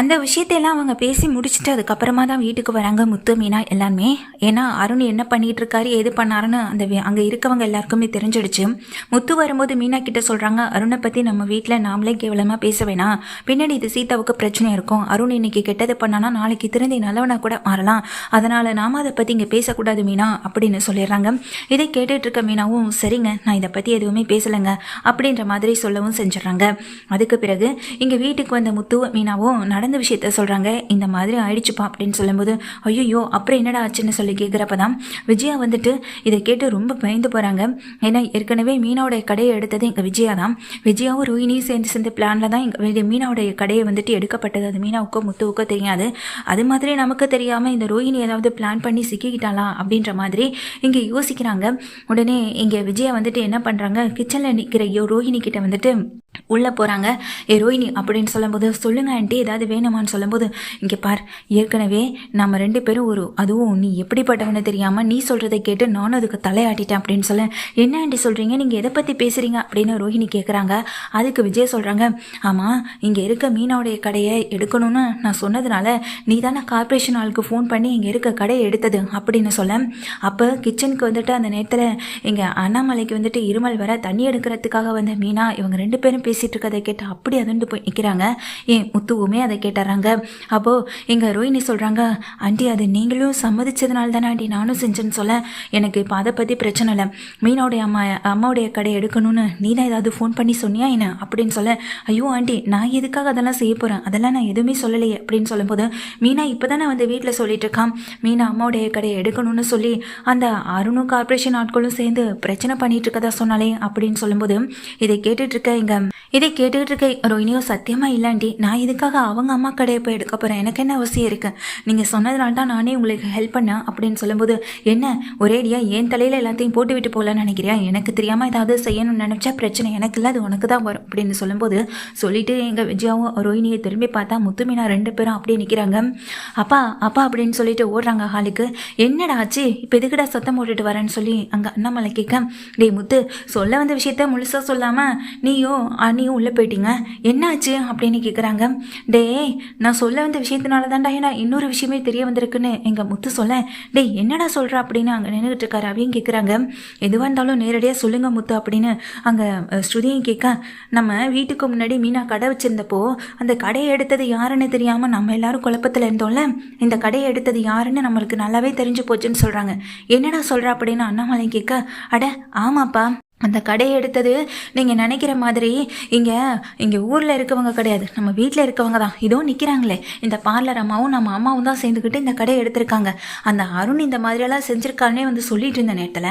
அந்த விஷயத்தையெல்லாம் அவங்க பேசி முடிச்சுட்டு அதுக்கப்புறமா தான் வீட்டுக்கு வராங்க முத்து மீனா எல்லாருமே ஏன்னா அருண் என்ன பண்ணிட்டு இருக்காரு எது பண்ணாருன்னு அந்த அங்கே இருக்கவங்க எல்லாருக்குமே தெரிஞ்சிடுச்சு. முத்து வரும்போது மீனா கிட்ட சொல்கிறாங்க அருணை பற்றி நம்ம வீட்டில் நாமளே கேவலமாக பேச வேணாம். பின்னாடி இது சீதாவுக்கு பிரச்சனை இருக்கும். அருண் இன்னைக்கு கெட்டது பண்ணானா நாளைக்கு திருந்தி நல்லவனா கூட மாறலாம். அதனால் நாம அதை பற்றி இங்கே பேசக்கூடாது மீனா அப்படின்னு சொல்லிடுறாங்க. இதை கேட்டுட்டு இருக்க மீனாவும் சரிங்க நான் இதை பற்றி எதுவுமே பேசலைங்க அப்படின்ற மாதிரி சொல்லவும் செஞ்சிடறாங்க. அதுக்கு பிறகு இங்கே வீட்டுக்கு வந்த முத்து மீனாவும் நடந்த விஷயத்த சொல்கிறாங்க இந்த மாதிரி ஆயிடுச்சுப்பா அப்படின்னு சொல்லும்போது ஐயோ அப்புறம் என்னடா ஆச்சுன்னு சொல்லி கேட்குறப்ப தான் விஜயா வந்துட்டு இதை கேட்டு ரொம்ப பயந்து போகிறாங்க ஏன்னா ஏற்கனவே மீனாவுடைய கடையை எடுத்தது எங்கள் விஜயா தான் விஜயாவும் ரோஹினியும் சேர்ந்து சேர்ந்து பிளானில் தான் எங்கள் மீனாவுடைய கடையை வந்துட்டு எடுக்கப்பட்டது. அது மீனாவுக்கோ முத்துவுக்கோ தெரியாது. அது மாதிரி நமக்கு தெரியாமல் இந்த ரோஹினி ஏதாவது பிளான் பண்ணி சிக்கிக்கிட்டாலாம் அப்படின்ற மாதிரி இங்கே யோசிக்கிறாங்க. உடனே இங்கே விஜயா வந்துட்டு என்ன பண்ணுறாங்க கிச்சனில் நிற்கிற ஐயோ ரோஹினி கிட்ட வந்துட்டு உள்ளே போகிறாங்க ஏ ரோஹினி அப்படின்னு சொல்லும்போது சொல்லுங்க ஆண்டி ஏதாவது வேணுமான்னு சொல்லும்போது இங்கே பார் ஏற்கனவே நம்ம ரெண்டு பேரும் ஒரு அதுவும் நீ எப்படிப்பட்டவனு தெரியாமல் நீ சொல்கிறத கேட்டு நானும் அதுக்கு தலையாட்டிட்டேன் அப்படின்னு சொல்ல என்ன ஆண்டி சொல்கிறீங்க நீங்கள் எதை பற்றி பேசுகிறீங்க அப்படின்னு ரோஹிணி கேட்குறாங்க அதுக்கு விஜய் சொல்கிறாங்க ஆமாம் இங்கே இருக்க மீனாவுடைய கடையை எடுக்கணும்னு நான் சொன்னதுனால நீ தானே கார்பரேஷன் ஆளுக்கு ஃபோன் பண்ணி இங்கே இருக்க கடையை எடுத்தது அப்படின்னு சொல்ல அப்போ கிச்சனுக்கு வந்துட்டு அந்த நேரத்தில் இங்கே அண்ணாமலைக்கு வந்துட்டு இருமல் வர தண்ணி எடுக்கிறதுக்காக வந்த மீனா இவங்க ரெண்டு பேரும் பேசிகிட்டு இருக்கதை கேட்டு அப்படி அதுண்டு போய் நிற்கிறாங்க ஏன் முத்துவுமே அதை கேட்டுறாங்க. அப்போது எங்கள் ரோஹினி சொல்கிறாங்க ஆண்டி அது நீங்களும் சம்மதிச்சதுனால தானே ஆண்டி நானும் செஞ்சேன்னு சொல்ல. எனக்கு இப்போ அதை பற்றி பிரச்சனை இல்லை. மீனோடைய அம்மா அம்மாவுடைய கடை எடுக்கணும்னு நீ தான் ஏதாவது ஃபோன் பண்ணி சொன்னியா என்ன? அப்படின்னு சொல்ல ஐயோ ஆண்டி நான் எதுக்காக அதெல்லாம் செய்ய போகிறேன் அதெல்லாம் நான் எதுவுமே சொல்லலையே. அப்படின்னு சொல்லும்போது மீனா இப்போ தானே வந்து வீட்டில் சொல்லிட்டு இருக்கான் மீனா அம்மாவுடைய கடையை எடுக்கணும்னு சொல்லி அந்த அருணும் கார்ப்பரேஷன் ஆட்களும் சேர்ந்து பிரச்சனை பண்ணிட்டு இருக்கதா சொன்னாலே அப்படின்னு சொல்லும்போது இதை கேட்டுட்டு இருக்க இங்க இதை கேட்டுக்கிட்டு இருக்க ரோஹினியோ சத்தியமா இல்லாண்டி நான் இதுக்காக அவங்க அம்மா கடையை போய் எடுக்க போகிறேன் எனக்கு என்ன அவசியம் இருக்குது நீங்கள் சொன்னதுனால தான் நானே உங்களுக்கு ஹெல்ப் பண்ணேன் அப்படின்னு சொல்லும்போது என்ன ஒரேடியா என் தலையில் எல்லாத்தையும் போட்டு விட்டு போகலான்னு நினைக்கிறியா? எனக்கு தெரியாமல் ஏதாவது செய்யணும்னு நினச்சா பிரச்சனை எனக்கு இல்லை அது உனக்கு தான் வரும் அப்படின்னு சொல்லும்போது சொல்லிட்டு எங்கள் விஜயாவும் ரோஹினியை திரும்பி பார்த்தா முத்துமீனா ரெண்டு பேரும் அப்படியே நிற்கிறாங்க அப்பா அப்பா அப்படின்னு சொல்லிட்டு ஓடுறாங்க ஹாலுக்கு என்னடா ஆச்சு? இப்போ எதுக்குடா சத்தம் போட்டுட்டு வரேன்னு சொல்லி அங்கே அண்ணாமலை கேட்க டேய் முத்து சொல்ல வந்த விஷயத்த முழுசாக சொல்லாமல் நீயும் அண்ணியும் உள்ளே போயிட்டீங்க. என்னாச்சு அப்படின்னு கேட்குறாங்க ஏய் நான் சொல்ல வந்த விஷயத்தினால தான்டா ஏன்னா இன்னொரு விஷயமே தெரிய வந்திருக்குன்னு எங்கள் முத்து சொல்ல. டேய் என்னடா சொல்கிற அப்படின்னு அங்கே நின்றுட்டு இருக்காரு அவையும் கேட்குறாங்க எதுவாக இருந்தாலும் நேரடியாக சொல்லுங்க முத்து அப்படின்னு அங்கே ஸ்ருதியும் கேட்க நம்ம வீட்டுக்கு முன்னாடி மீனா கடை வச்சிருந்தப்போ அந்த கடையை எடுத்தது யாருன்னு தெரியாமல் நம்ம எல்லாரும் குழப்பத்தில் இருந்தோம்ல. இந்த கடையை எடுத்தது யாருன்னு நம்மளுக்கு நல்லாவே தெரிஞ்சு போச்சுன்னு சொல்கிறாங்க என்னடா சொல்கிற அப்படின்னு அண்ணாமலை கேட்க அட ஆமாப்பா. அந்த கடையை எடுத்தது நீங்கள் நினைக்கிற மாதிரி இங்கே இங்கே ஊரில் இருக்கவங்க கிடையாது. நம்ம வீட்டில் இருக்கவங்க தான். இதோ நிற்கிறாங்களே இந்த பார்லர் அம்மாவும் நம்ம அம்மாவும் தான் சேர்ந்துக்கிட்டு இந்த கடையை எடுத்திருக்காங்க. அந்த அருண் இந்த மாதிரியெல்லாம் செஞ்சுருக்கானே வந்து சொல்லிட்டு இருந்த நேரத்தில்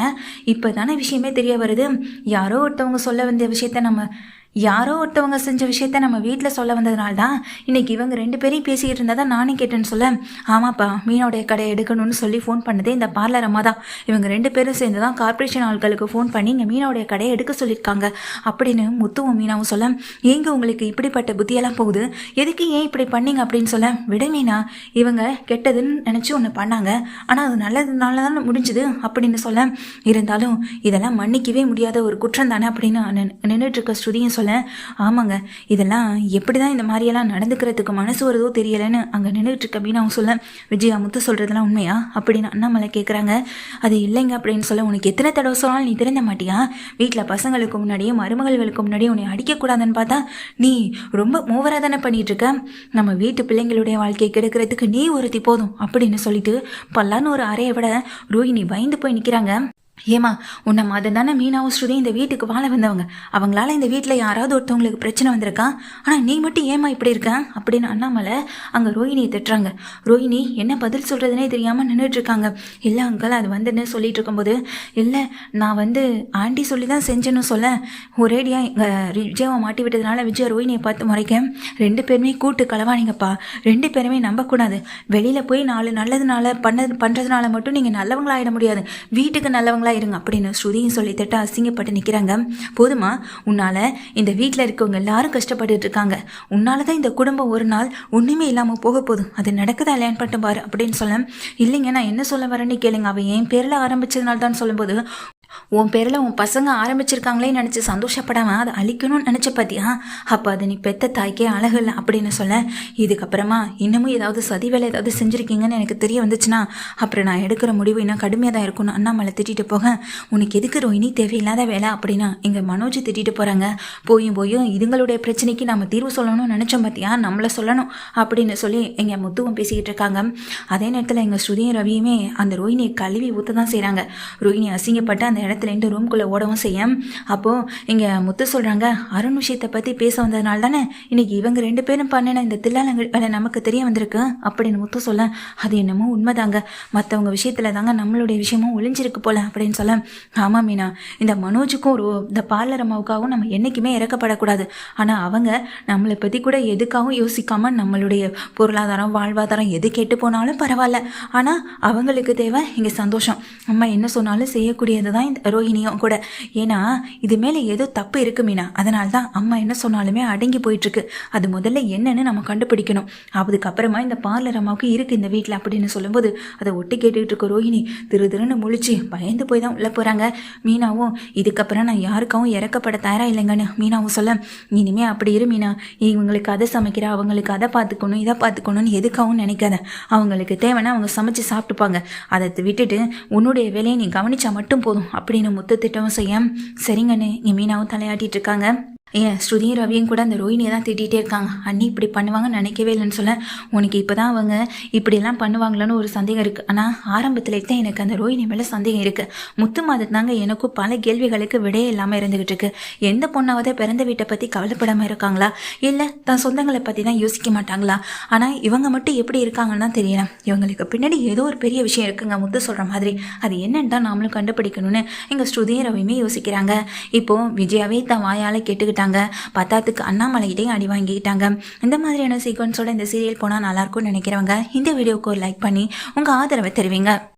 இப்போ தானே விஷயமே தெரிய வருது. யாரோ ஒருத்தவங்க சொல்ல வந்த விஷயத்த நம்ம யாரோ ஒருத்தவங்க செஞ்ச விஷயத்த நம்ம வீட்டில் சொல்ல வந்ததுனால தான் இன்னைக்கு இவங்க ரெண்டு பேரையும் பேசிக்கிட்டு இருந்தால் தான் நானே கேட்டேன்னு சொல்ல. ஆமாப்பா மீனோடைய கடை எடுக்கணும்னு சொல்லி ஃபோன் பண்ணதே இந்த பார்லர் அம்மா தான். இவங்க ரெண்டு பேரும் சேர்ந்து தான் கார்ப்பரேஷன் ஆட்களுக்கு ஃபோன் பண்ணி இங்கே மீனோடைய கடையை எடுக்க சொல்லியிருக்காங்க. அப்படின்னு முத்துவும் மீனாவும் சொல்ல ஏங்க உங்களுக்கு இப்படிப்பட்ட புத்தியெல்லாம் போகுது? எதுக்கு ஏன் இப்படி பண்ணீங்க? அப்படின்னு சொல்ல விட மீனா இவங்க கெட்டதுன்னு நினச்சி ஒன்று பண்ணாங்க. ஆனால் அது நல்லதுனால தான் முடிஞ்சுது அப்படின்னு சொல்ல இருந்தாலும் இதெல்லாம் மன்னிக்கவே முடியாத ஒரு குற்றம் தானே? அப்படின்னு நின்றுட்டு இருக்க ஸ்ருதியும் சொல்ல ஆமாங்க இதெல்லாம் எப்படி தான் இந்த மாதிரியெல்லாம் நடந்துக்கிறதுக்கு மனசு வருதோ தெரியலைன்னு அங்கே நின்றுட்டு இருக்க அப்படின்னு அவங்க சொல்ல விஜயா முத்து சொல்கிறதெல்லாம் உண்மையா? அப்படின்னு அண்ணாமலை கேட்குறாங்க அது இல்லைங்க அப்படின்னு சொல்ல உனக்கு எத்தனை தடவை சொன்னாலும் நீ திறந்த மாட்டியா? வீட்டில் பசங்களுக்கு முன்னாடியே மருமகள்களுக்கு முன்னாடியே உன்னை அடிக்கக்கூடாதுன்னு பார்த்தா நீ ரொம்ப மூவராக தானே பண்ணிட்டு இருக்க? நம்ம வீட்டு பிள்ளைங்களுடைய வாழ்க்கையை கெடுக்கிறதுக்கு நீ ஒருத்தி போதும் அப்படின்னு சொல்லிட்டு பல்லான்னு ஒரு அறையை விட ரோஹிணி பயந்து போய் நிற்கிறாங்க ஏமா உன்னை மாதிரி தானே மீனாவும் ஸ்ருதி இந்த வீட்டுக்கு வாழ வந்தவங்க. அவங்களால இந்த வீட்டில் யாராவது ஒருத்தவங்களுக்கு பிரச்சனை வந்திருக்கா? ஆனால் நீ மட்டும் ஏமா இப்படி இருக்க? அப்படின்னு அண்ணாமலை அங்கே ரோஹிணியை திட்டுறாங்க. ரோஹிணி என்ன பதில் சொல்கிறதுனே தெரியாமல் நின்றுட்டு இருக்காங்க இல்லை அங்கிள் அது வந்துன்னு சொல்லிட்டு இருக்கும்போது இல்லை நான் வந்து ஆண்டி சொல்லி தான் செஞ்சேன்னு சொல்ல. ஒரேடியாக எங்கள் விஜயாவை மாட்டி விட்டதுனால விஜய் ரோஹிணியை பார்த்து முறைக்க ரெண்டு பேருமே கூட்டு களவானீங்கப்பா ரெண்டு பேருமே நம்பக்கூடாது. வெளியில் போய் நாலு நல்லதுனால பண்ணது பண்ணுறதுனால மட்டும் நீங்கள் நல்லவங்களாயிட முடியாது. வீட்டுக்கு நல்லவங்க நல்லவங்களா இருங்க அப்படின்னு ஸ்ருதியும் சொல்லி திட்ட அசிங்கப்பட்டு நிற்கிறாங்க போதுமா உன்னால் இந்த வீட்டில் இருக்கவங்க எல்லாரும் கஷ்டப்பட்டுட்டு இருக்காங்க. உன்னால தான் இந்த குடும்பம் ஒரு நாள் ஒன்றுமே இல்லாமல் போக போதும் அது நடக்குதா இல்லையான்னு பண்ணிட்டு பாரு அப்படின்னு சொல்ல இல்லைங்க நான் என்ன சொல்ல வரேன்னு கேளுங்க. அவன் என் பேரில் ஆரம்பிச்சதுனால தான் சொல்லும்போது உன் பேரில் உன் பசங்க ஆரம்பிச்சிருக்காங்களே நினச்சி சந்தோஷப்படாமல் அதை அழிக்கணும்னு நினச்ச பார்த்தியா அப்போ அது நீ பெத்த தாய்க்கே அழகு இல்லை அப்படின்னு சொல்ல. இதுக்கப்புறமா இன்னமும் ஏதாவது சதி வேலை ஏதாவது செஞ்சுருக்கீங்கன்னு எனக்கு தெரிய வந்துச்சுன்னா அப்புறம் நான் எடுக்கிற முடிவு இன்னும் கடுமையாக தான் இருக்கும்னு அண்ணாமலை திட்டிட்டு போக உனக்கு எதுக்கு ரோஹினி தேவையில்லாத வேலை? அப்படின்னா எங்கள் மனோஜ் திட்டிட்டு போகிறாங்க போயும் போயும் இதுங்களுடைய பிரச்சனைக்கு நம்ம தீர்வு சொல்லணும்னு நினச்சோம் பார்த்தியா நம்மளை சொல்லணும் அப்படின்னு சொல்லி எங்கள் முத்துவும் பேசிக்கிட்டு இருக்காங்க. அதே நேரத்தில் எங்கள் ஸ்ருதியும் ரவியுமே அந்த ரோஹினியை கழுவி ஊற்ற தான் செய்கிறாங்க ரோஹினி அசிங்கப்பட்டு அந்த இடத்துலேருந்து ரூம்குள்ளே ஓடவும் செய்ய அப்போது இங்கே முத்து சொல்கிறாங்க அருண் விஷயத்தை பற்றி பேச வந்ததுனால தானே இன்னைக்கு இவங்க ரெண்டு பேரும் பண்ணின இந்த தில்லாலங்கள் வேலை நமக்கு தெரிய வந்திருக்கு அப்படின்னு முத்து சொல்ல அது என்னமோ உண்மைதாங்க. மற்றவங்க விஷயத்தில் தாங்க நம்மளுடைய விஷயமும் ஒளிஞ்சிருக்கு போல அப்படின்னு சொல்ல ஆமாம் மீனா இந்த மனோஜுக்கும் ஒரு இந்த பார்லர் அம்மாவுக்காகவும் நம்ம என்றைக்குமே இறக்கப்படக்கூடாது. ஆனால் அவங்க நம்மளை பற்றி கூட எதுக்காகவும் யோசிக்காமல் நம்மளுடைய பொருளாதாரம் வாழ்வாதாரம் எது கெட்டு போனாலும் பரவாயில்ல. ஆனால் அவங்களுக்கு தேவை இங்கே சந்தோஷம். அம்மா என்ன சொன்னாலும் செய்யக்கூடியது தான் அண்ட் ரோஹிணியும் கூட ஏன்னா இது மேலே ஏதோ தப்பு இருக்கு மீனா. அதனால தான் அம்மா என்ன சொன்னாலுமே அடங்கி போயிட்டுருக்கு. அது முதல்ல என்னன்னு நம்ம கண்டுபிடிக்கணும். அதுக்கப்புறமா இந்த பார்லர் அம்மாவுக்கு இருக்குது இந்த வீட்டில் அப்படின்னு சொல்லும்போது அதை ஒட்டி கேட்டுக்கிட்டு இருக்க ரோஹிணி திரு திருன்னு முழிச்சு பயந்து போய் தான் உள்ளே போகிறாங்க மீனாவும் இதுக்கப்புறம் நான் யாருக்காவும் இறக்கப்பட தயாரா இல்லைங்கன்னு மீனாவும் சொல்ல இனிமே அப்படி இரு மீனா. இவங்களுக்கு அதை சமைக்கிற அவங்களுக்கு அதை பார்த்துக்கணும் இதை பார்த்துக்கணும்னு எதுக்காகவும் நினைக்காத. அவங்களுக்கு தேவைன்னா அவங்க சமைச்சு சாப்பிட்டுப்பாங்க. அதை விட்டுட்டு உன்னுடைய வேலையை நீ கவனிச்சா மட்டும் போதும். அப்படின்னு முத்து திட்டவும் செய்ய சரிங்கண்ணே இங்கே மீனாவும் தலையாட்டிட்டு இருக்காங்க. ஏன் ஸ்ருதியும் ரவியும் கூட அந்த ரோஹினியை தான் திட்டிகிட்டே இருக்காங்க. அண்ணி இப்படி பண்ணுவாங்கன்னு நினைக்கவே இல்லைன்னு சொல்ல உனக்கு இப்போ தான் அவங்க இப்படியெல்லாம் பண்ணுவாங்களான்னு ஒரு சந்தேகம் இருக்குது ஆனால் ஆரம்பத்தில் தான் எனக்கு அந்த ரோஹினி மேலே சந்தேகம் இருக்குது முத்து மாதத்து தாங்க எனக்கும் பல கேள்விகளுக்கு விடையே இல்லாமல் இருந்துகிட்டு இருக்கு. எந்த பொண்ணாவது பிறந்த வீட்டை பற்றி கவலைப்படாமல் இருக்காங்களா? இல்லை தன் சொந்தங்களை பற்றி தான் யோசிக்க மாட்டாங்களா? ஆனால் இவங்க மட்டும் எப்படி இருக்காங்கன்னு தான் தெரியல இவங்களுக்கு பின்னாடி ஏதோ ஒரு பெரிய விஷயம் இருக்குங்க முத்து சொல்கிற மாதிரி. அது என்னன்னு தான் நாமளும் கண்டுபிடிக்கணும்னு எங்கள் ஸ்ருதியும் ரவியுமே யோசிக்கிறாங்க. இப்போது விஜயாவே தான் வாயால் கேட்டுக்கிட்டாங்க. பத்தாத்துக்கு அண்ணாமலைகிட்டையும் அடி வாங்கிக்கிட்டாங்க. இந்த மாதிரியான சீக்வன்ஸோட இந்த சீரியல் போனால் நல்லாயிருக்கும்னு நினைக்கிறவங்க இந்த வீடியோவுக்கு ஒரு லைக் பண்ணி உங்கள் ஆதரவை தெரிவிங்க.